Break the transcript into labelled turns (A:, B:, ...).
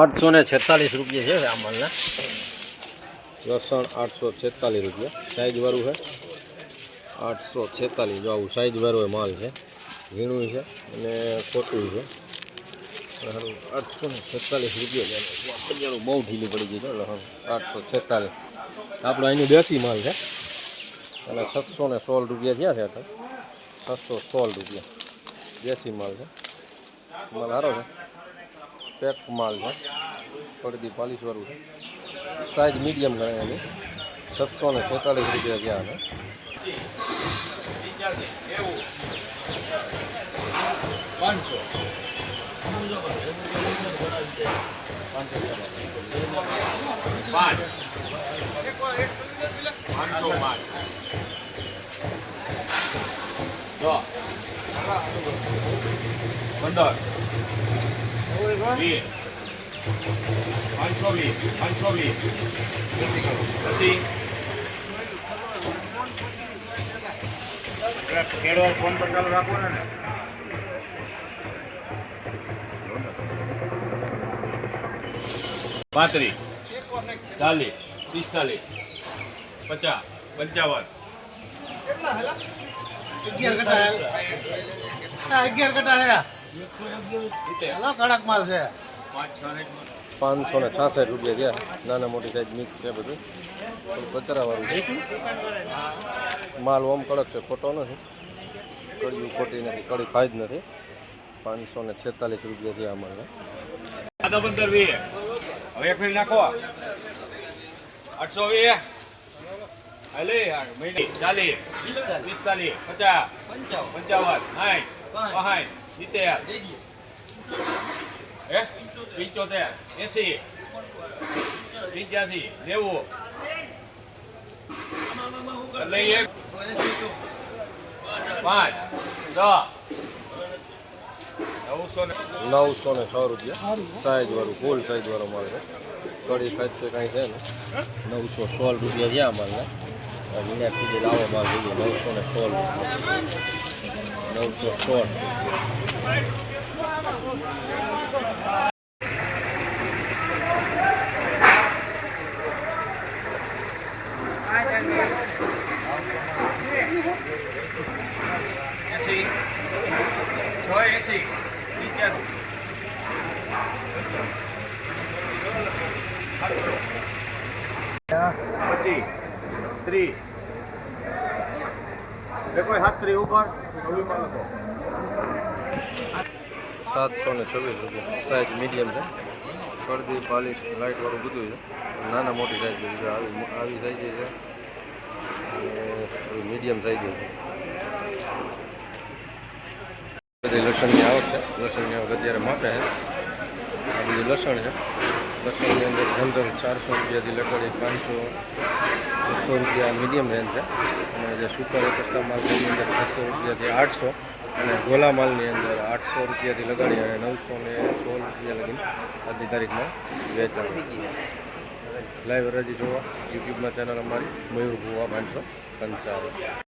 A: આઠસો ને છેતાલીસ રૂપિયા છે આ માલના. લસણ આઠસો છેતાલીસ રૂપિયા. સાઈઝવાળું છે? આઠસો છેતાલીસ. જો આવું સાઈઝવાળો માલ છે. ઝીણું છે અને ખોટું છે. આઠસો ને છેતાલીસ રૂપિયા છે. બહુ ઢીલી પડી ગઈ છે લસણ આઠસો છેતાલીસ. આપણો અહીંનું દેશી માલ છે. અને છસો ને સોળ રૂપિયા થયા છે અત્યારે છસો સોળ રૂપિયા. દેશી માલ છે. માલ સારો છે. પેક માલ છે. પડદી પાલીસવાળું છે. સાઈઝ મીડિયમ ગણાય એની. છસો ને છેતાલીસ રૂપિયા
B: ગયા પાંચ પંદર પાંત્રીસ ચાલીસ પિસ્તાલીસ પચાસ પંચાવન.
C: અગિયાર કટા અગિયાર કટા કડક માલ છે?
A: પાંચસો ને છાસઠ રૂપિયા ગયા. નાના મોટી સાઈઝ મિક્સ છે બધું. કચરાવાળું છે. માલ ઓમ કડક છે ખોટો નથી. કડિયું ખોટી નથી કડી ખાઈ જ નથી. પાંચસો ને છેતાલીસ રૂપિયા થયા અમારે.
B: હવે એક મિનિટ નાખો. આઠસો વીસ હાલે યાર મહિને ચાલીસ પિસ્તાલીસ પચાસ પંચાવન સાઠ સિત્તેર. હે? પંચોતેર. એસી. પંચ્યાસી. નેવું. એટલે એક. પાંચ. દસ નવસો ને
A: છ રૂપિયા. સાઈઝવાળું ફૂલ સાઈઝવાળો માલ છે. કડી છે કાંઈ છે ને નવસો સોળ રૂપિયા છે આ માલના વિના કીધે માલ જોઈએ. નવસો ને સોળ રૂપિયા. નવસો સોળ
B: એસી છ એસી પંચ્યાસી પચીસ ત્રીસ કોઈ હાથ ત્રીસ ઉપર
A: સાતસો ને છવ્વીસ રૂપિયા. સાઈઝ મીડિયમ છે. પડદી પાલિશ લાઇટવાળું બધું છે. નાના મોટી સાઈઝ બધી આવી આવી સાઈઝ છે. મીડિયમ સાઈઝ છે. બધી લસણની આવક છે. લસણની આવક અત્યારે માપે છે. આ બધું લસણ છે. લસણની અંદર જનરલ ચારસો રૂપિયાથી લગાડી પાંચસો છસો રૂપિયા મીડિયમ રેન્જ છે. અને જે સુપર એકસ્ટા માલની અંદર છસો રૂપિયાથી આઠસો અને ગોલા માલની અંદર આઠસો રૂપિયાથી લગાડી અને નવસો ને સોળ રૂપિયા લગીને આજની તારીખમાં વેચાણ લાઈવ રજી જોવા યુટ્યુબમાં ચેનલ અમારી મયુર ભુવા પાંચસો પંચાવન.